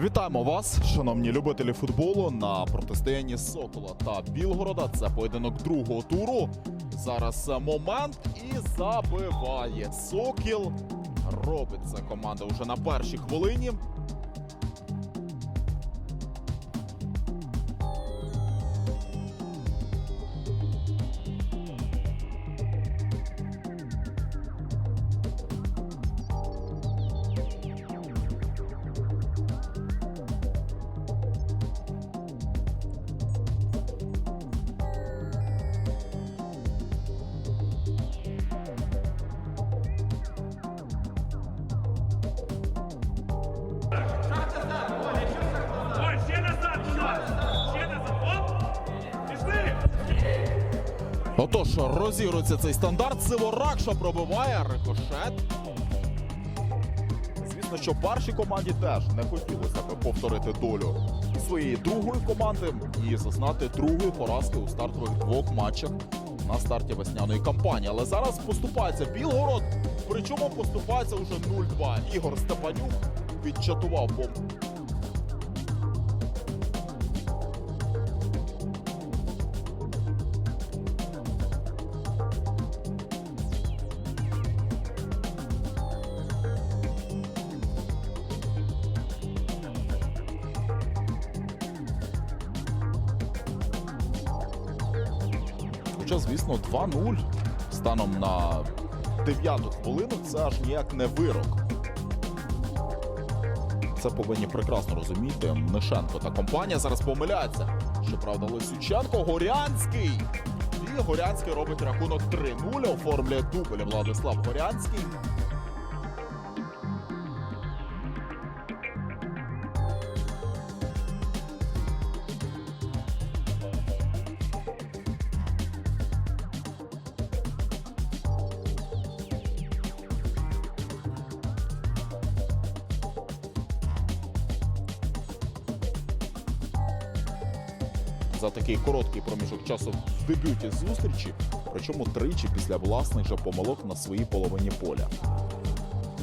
Вітаємо вас, шановні любителі футболу, на протистоянні Сокола та Білгорода. Це поєдинок другого туру. Зараз момент і забиває Сокіл. Робить це команда вже на першій хвилині. Отож, розігрується цей стандарт. Сиворакша пробиває рикошет. Звісно, що першій команді теж не хотілося б повторити долю своєї другої команди і зазнати другої поразки у стартових двох матчах на старті весняної кампанії. Але зараз поступається Білгород. Причому поступається уже 0-2. Ігор Степанюк відчатував бомбу. Хоча, звісно, 2-0 станом на 9 хвилину це аж ніяк не вирок. Це повинні прекрасно розуміти Мнишенко та компанія зараз помиляється. Щоправда, Лисюченко, Горянський. І Горянський робить рахунок 3-0, оформлює дубль Владислав Горянський. За такий короткий проміжок часу в дебюті зустрічі, причому тричі після власних же помилок на своїй половині поля.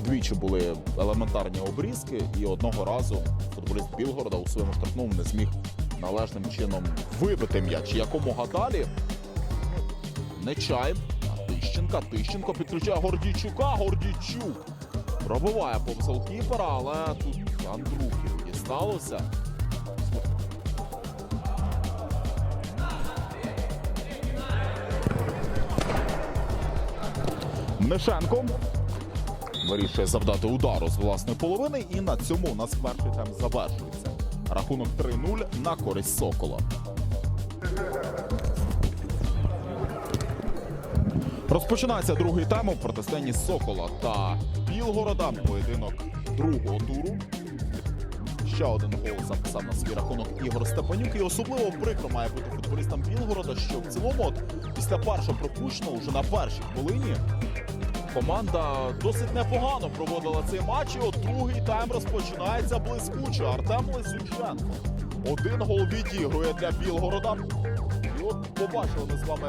Двічі були елементарні обрізки, і одного разу футболіст Білгорода у своєму штрафному не зміг належним чином вибити м'яч. Якомога далі Нечай Тищенка. Тищенко підключає Гордійчука. Гордійчук пробиває повз голкіпера, але тут Андрухів дісталося. Мнишенко вирішує завдати удару з власної половини, і на цьому у нас перший тайм завершується. Рахунок 3-0 на користь Сокола. Розпочинається другий тайм у протистоянні Сокола та Білгорода. Поєдинок другого туру. Ще один гол записав на свій рахунок Ігор Степанюк. І особливо прикро має бути футболістам Білгорода, що в цілому, от, після першого пропущеного, вже на першій хвилині, команда досить непогано проводила цей матч. І от другий тайм розпочинається блискуче. Артем Лисюченко. Один гол відігрує для Білгорода. І от побачили ми з вами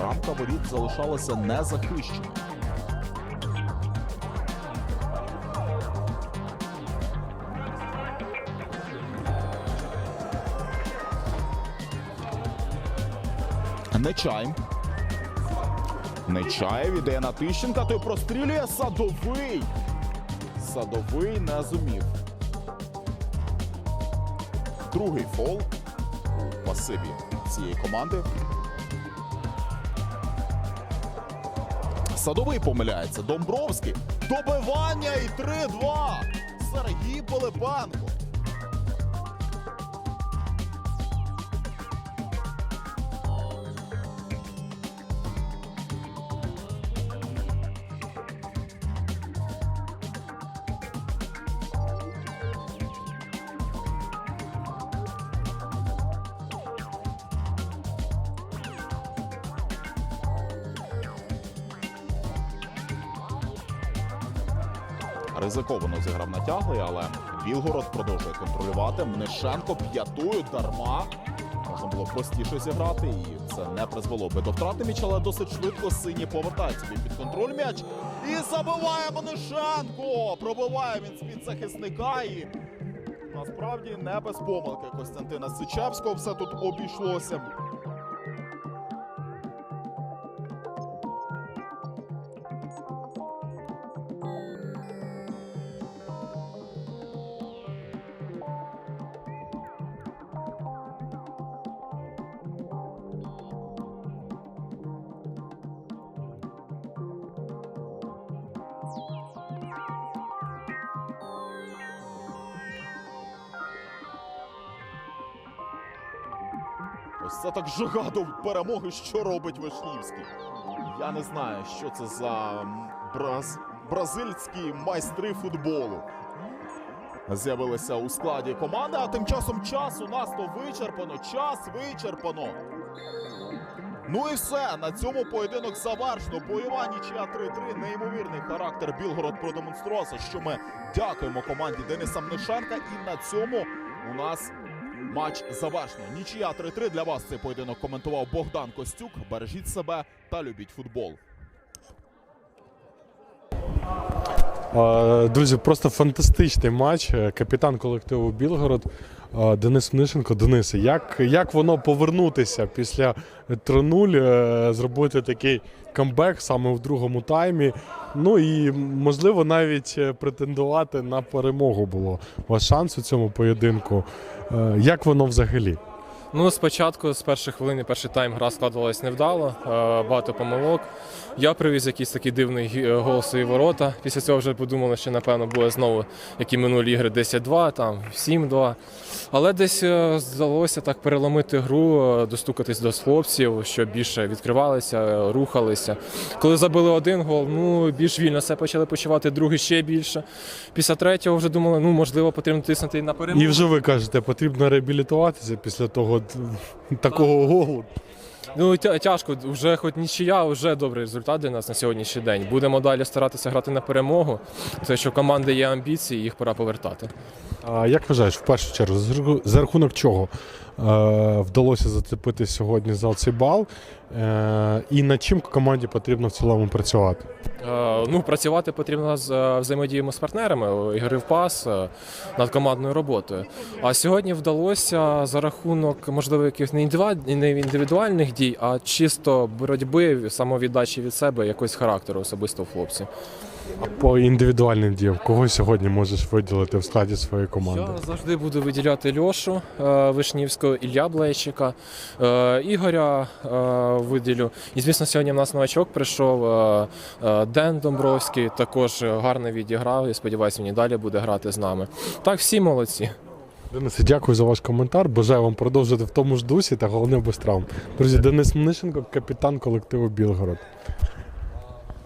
рамка воріт залишалася незахищеною. Нечай. Нечаєв іде на Тищенка, той прострілює садовий. Садовий не зумів. Другий фол у пасиві цієї команди. Садовий помиляється. Домбровський. Добивання і 3-2. Сергій Пилипенко. Ризиковано зіграв натяглий, але Білгород продовжує контролювати. Мнишенко п'ятою дарма. Можна було простіше зіграти, і це не призвело би до втрати м'яча, але досить швидко сині повертають собі під контроль м'яч. І забиває Мнишенко! Пробиває він з-під захисника і насправді не без помилки Костянтина Сичевського все тут обійшлося. Ось так жага до перемоги, що робить Вишнівський. Я не знаю, що це за браз... бразильські майстри футболу. З'явилися у складі команди, а тим часом час у нас то вичерпано. Час вичерпано. Ну і все. На цьому поєдинок завершено. Бойова нічия 3-3. Неймовірний характер Білгород продемонстрував, за що ми дякуємо команді Дениса Мнишенка. І на цьому у нас матч завершено. Нічия 3-3. Для вас цей поєдинок коментував Богдан Костюк. Бережіть себе та любіть футбол. Друзі, просто фантастичний матч. Капітан колективу Білгород Денис Мнишенко. Денисе, як, як воно повернутися після 3-0, е, зробити такий камбек саме в другому таймі? Ну і можливо навіть е, претендувати на перемогу було. ваш шанс у цьому поєдинку. Е, Як воно взагалі? Ну, спочатку, з перших хвилин, перший тайм гра складувалась невдало, е, багато помилок. Я привіз якийсь такий дивний е, гол свої ворота. Після цього вже подумали, що напевно буде знову, як і минулі ігри, 10-2, там 7-2. Але десь е, здалося так переломити гру, достукатись до хлопців, щоб більше відкривалися, рухалися. Коли забили один гол, ну більш вільно себе почали почувати, другий ще більше. Після третього вже думали, ну можливо, потрібно тиснути на перемогу. І вже ви кажете, потрібно реабілітуватися після того от, такого голу. Ну тяжко, вже хоч нічия, вже добрий результат для нас на сьогоднішній день. Будемо далі старатися грати на перемогу. Це що команди є амбіції, їх пора повертати. А як вважаєш, в першу чергу, за рахунок чого е, вдалося зацепити сьогодні за цей бал? Е, і над чим команді потрібно в цілому працювати? Е, ну, працювати потрібно з взаємодіями з партнерами, ігри в пас над командною роботою. А сьогодні вдалося за рахунок, можливо, якихось не індивідуальних дій, а чисто боротьби, самовіддачі від себе, якогось характеру особисто в хлопців. По індивідуальним діям, кого сьогодні можеш виділити в складі своєї команди? Я завжди буду виділяти Льошу е, Вишнівського, Ілля Блейчика, е, Ігоря е, виділю. І звісно, сьогодні в нас новачок прийшов Ден Домбровський, також гарно відіграв і сподіваюся, він і далі буде грати з нами. Так, всі молодці. Денисе, дякую за ваш коментар. Бажаю вам продовжити в тому ж дусі та головне без травм. Друзі, Денис Мнишенко, капітан колективу Білгород.